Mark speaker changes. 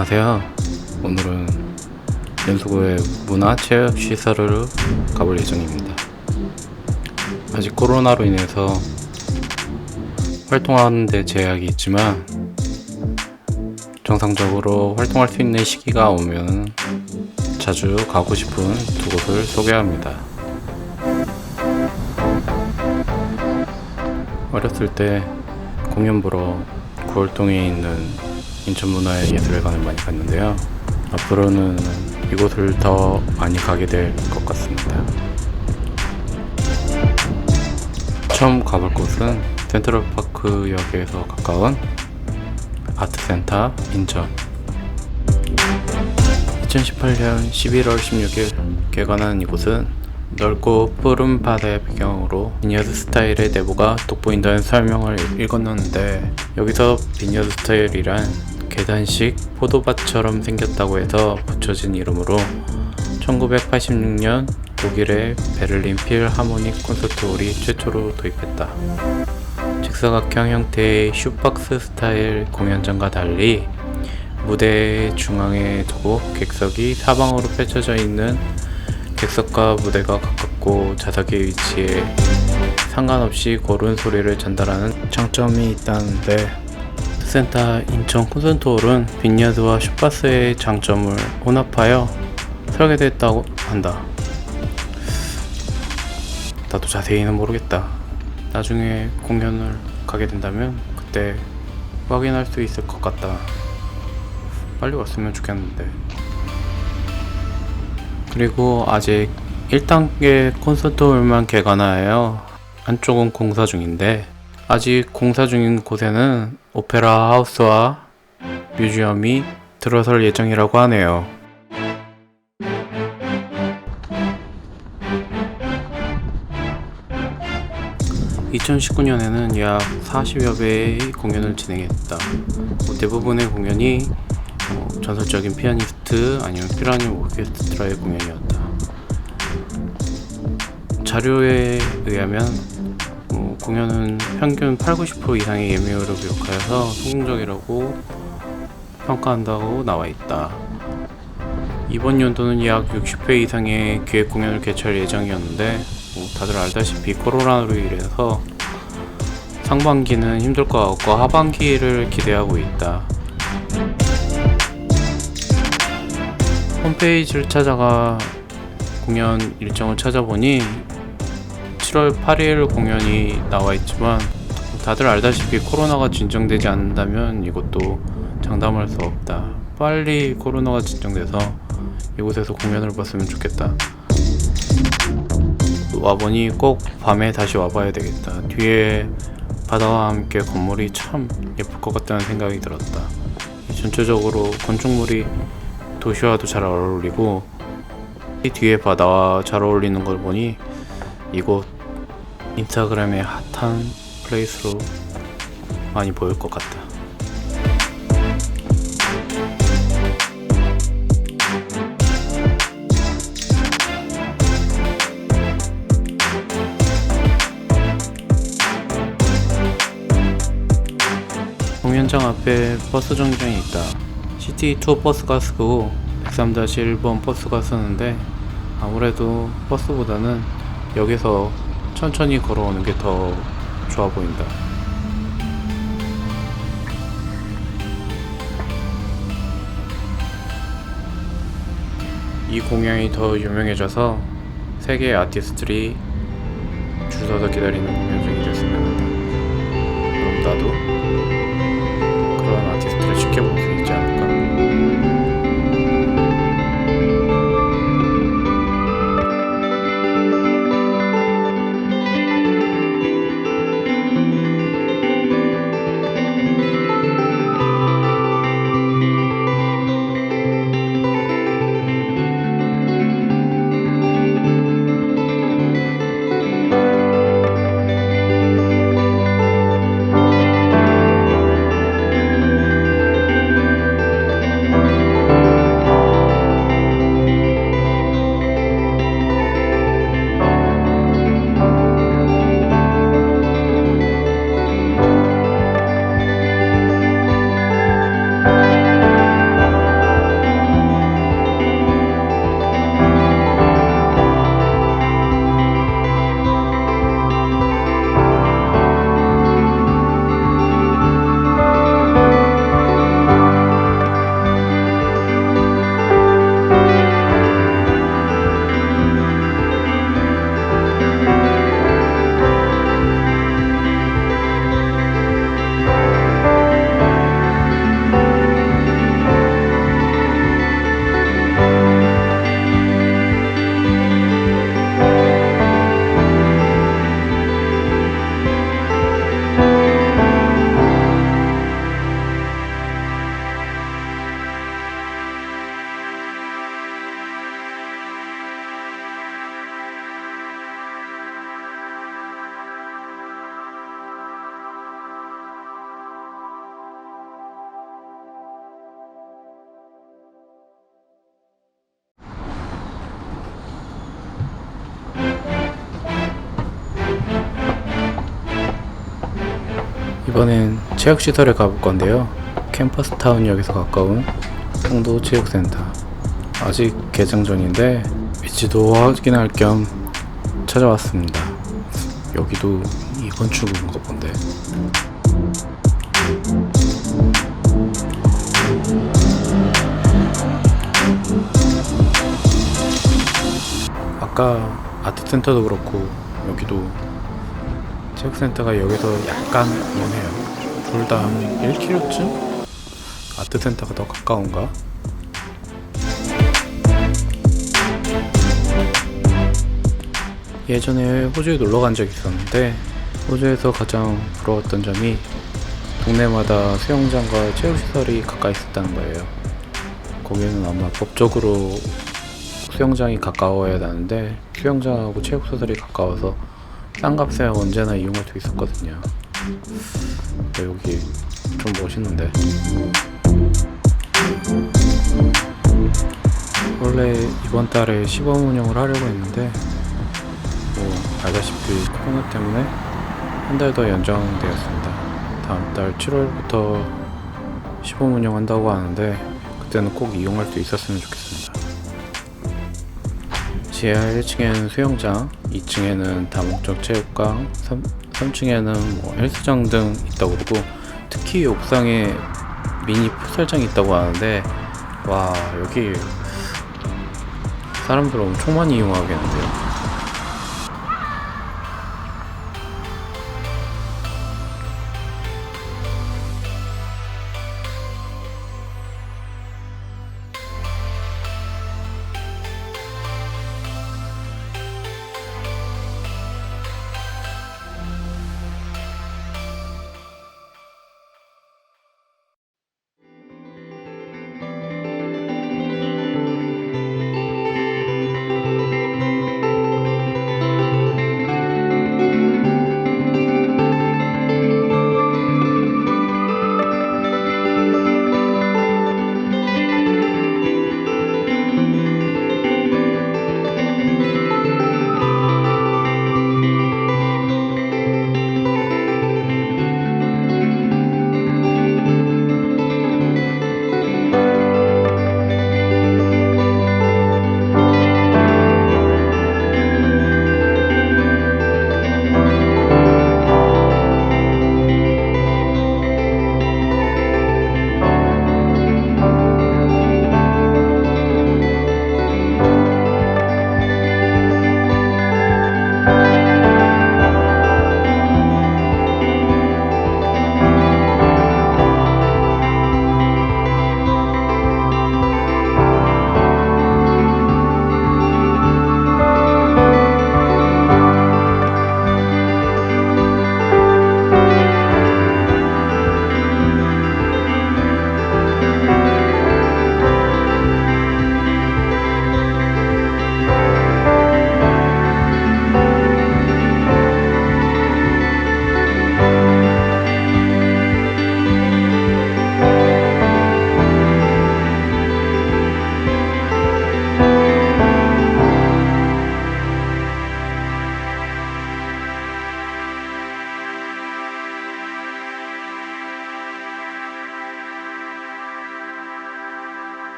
Speaker 1: 안녕하세요. 오늘은 연수구의 문화체육시설을 가볼 예정입니다. 아직 코로나로 인해서 활동하는 데 제약이 있지만 정상적으로 활동할 수 있는 시기가 오면 자주 가고 싶은 두 곳을 소개합니다. 어렸을 때 공연 보러 구월동에 있는 인천 문화예술회관을 많이 갔는데요. 앞으로는 이곳을 더 많이 가게 될 것 같습니다. 처음 가볼 곳은 센트럴파크역에서 가까운 아트센터 인천. 2018년 11월 16일 개관한 이곳은 넓고 푸른 바다의 배경으로 비니어드 스타일의 내부가 돋보인다는 설명을 읽었는데 여기서 비니어드 스타일이란 계단식 포도밭처럼 생겼다고 해서 붙여진 이름으로 1986년 독일의 베를린 필하모닉 콘서트홀이 최초로 도입했다. 직사각형 형태의 슈박스 스타일 공연장과 달리 무대 중앙에 두고 객석이 사방으로 펼쳐져 있는 객석과 무대가 가깝고 좌석의 위치에 상관없이 고른 소리를 전달하는 장점이 있다는데 센터 인천 콘서트홀은 빈야드와 슈파스의 장점을 혼합하여 설계됐다고 한다. 나도 자세히는 모르겠다. 나중에 공연을 가게 된다면 그때 확인할 수 있을 것 같다. 빨리 왔으면 좋겠는데. 그리고 아직 1단계 콘서트홀만 개관하여 안쪽은 공사 중인데 아직 공사 중인 곳에는 오페라 하우스와 뮤지엄이 들어설 예정이라고 하네요. 2019년에는 약 40여 배의 공연을 진행했다. 뭐 대부분의 공연이 어, 전설적인 피아니스트 아니면 피라늄 오케스트라의 공연이었다. 자료에 의하면 어, 공연은 평균 8, 90% 이상의 예매율을 기록하여서 성공적이라고 평가한다고 나와 있다. 이번 연도는 약 60회 이상의 기획 공연을 개최할 예정이었는데 뭐 다들 알다시피 코로나로 인해서 상반기는 힘들 것 같고 하반기를 기대하고 있다. 홈페이지를 찾아가 공연 일정을 찾아보니 7월 8일 공연이 나와 있지만 다들 알다시피 코로나가 진정되지 않는다면 이것도 장담할 수 없다. 빨리 코로나가 진정돼서 이곳에서 공연을 봤으면 좋겠다. 와보니 꼭 밤에 다시 와봐야 되겠다. 뒤에 바다와 함께 건물이 참 예쁠 것 같다는 생각이 들었다. 전체적으로 건축물이 도시와도 잘 어울리고 이 뒤에 바다와 잘 어울리는 걸 보니 이곳 인스타그램의 핫한 플레이스로 많이 보일 것 같다. 공연장 앞에 버스 정류장이 있다. 시티 투어 버스가 쓰고 103-1번 버스가 쓰는데 아무래도 버스보다는 여기서 천천히 걸어오는 게 더 좋아 보인다. 이 공연이 더 유명해져서 세계의 아티스트들이 줄 서서 기다리는 이번엔 체육시설에 가볼 건데요. 캠퍼스타운역에서 가까운 송도 체육센터. 아직 개장 전인데 위치도 확인할 겸 찾아왔습니다. 여기도 이번 출구인가 본데. 아까 아트센터도 그렇고 여기도 체육센터가 여기서 약간 머네요. 둘다 1km쯤? 아트센터가 더 가까운가? 예전에 호주에 놀러 간 적이 있었는데 호주에서 가장 부러웠던 점이 동네마다 수영장과 체육시설이 가까이 있었다는 거예요. 거기는 아마 법적으로 수영장이 가까워야 하는데 수영장하고 체육시설이 가까워서 싼 값에 언제나 이용할 수 있었거든요. 여기 좀 멋있는데. 원래 이번 달에 시범 운영을 하려고 했는데 뭐 알다시피 코로나 때문에 한 달 더 연장되었습니다. 다음 달 7월부터 시범 운영한다고 하는데 그때는 꼭 이용할 수 있었으면 좋겠습니다. 지하 1층에는 수영장, 2층에는 다목적 체육관, 3, 3층에는 뭐 헬스장 등 있다고 그러고 특히 옥상에 미니 풋살장이 있다고 하는데 와 여기 사람들 엄청 많이 이용하겠는데요.